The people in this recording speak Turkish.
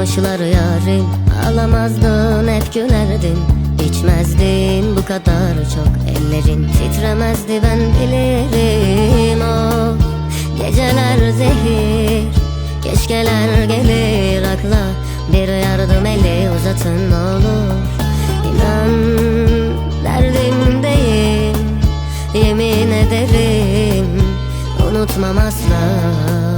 Almışlar yarim Ağlamazdın hep gülerdin. İçmezdin bu kadar çok Ellerin. Titremezdi ben bilirim. O Geceler zehir. Keşkeler gelir. Akla Bir yardım eli uzatın olur. İnan derdim değil. Yemin ederim. Unutmam asla.